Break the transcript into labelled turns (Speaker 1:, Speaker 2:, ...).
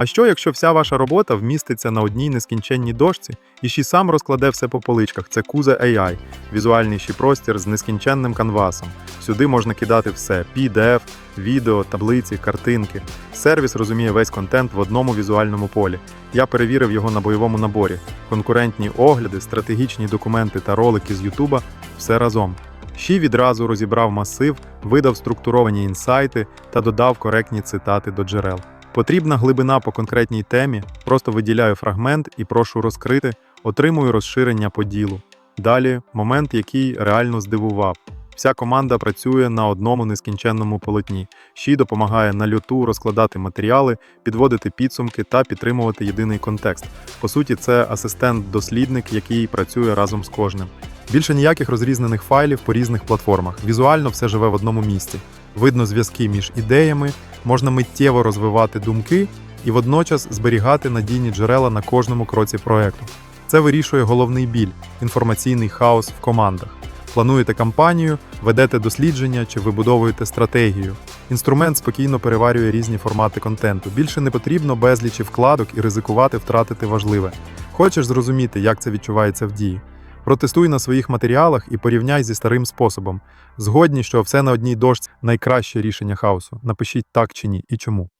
Speaker 1: А що, якщо вся ваша робота вміститься на одній нескінченній дошці і ще сам розкладе все по поличках? Це Куза AI, візуальний ще простір з нескінченним канвасом. Сюди можна кидати все: PDF, відео, таблиці, картинки. Сервіс розуміє весь контент в одному візуальному полі. Я перевірив його на бойовому наборі. Конкурентні огляди, стратегічні документи та ролики з Ютуба все разом. Ще відразу розібрав масив, видав структуровані інсайти та додав коректні цитати до джерел. Потрібна глибина по конкретній темі, просто виділяю фрагмент і прошу розкрити, отримую розширення по ділу. Далі момент, який реально здивував. Вся команда працює на одному нескінченному полотні. Щі допомагає на льоту розкладати матеріали, підводити підсумки та підтримувати єдиний контекст. По суті, це асистент-дослідник, який працює разом з кожним. Більше ніяких розрізнених файлів по різних платформах. Візуально все живе в одному місці. Видно зв'язки між ідеями, можна миттєво розвивати думки і водночас зберігати надійні джерела на кожному кроці проекту. Це вирішує головний біль інформаційний хаос в командах. Плануєте кампанію, ведете дослідження чи вибудовуєте стратегію. Інструмент спокійно переварює різні формати контенту. Більше не потрібно безлічі вкладок і ризикувати втратити важливе. Хочеш зрозуміти, як це відчувається в дії? Протестуй на своїх матеріалах і порівняй зі старим способом. Згодні, що все на одній дошці найкраще рішення хаосу. Напишіть так чи ні і чому.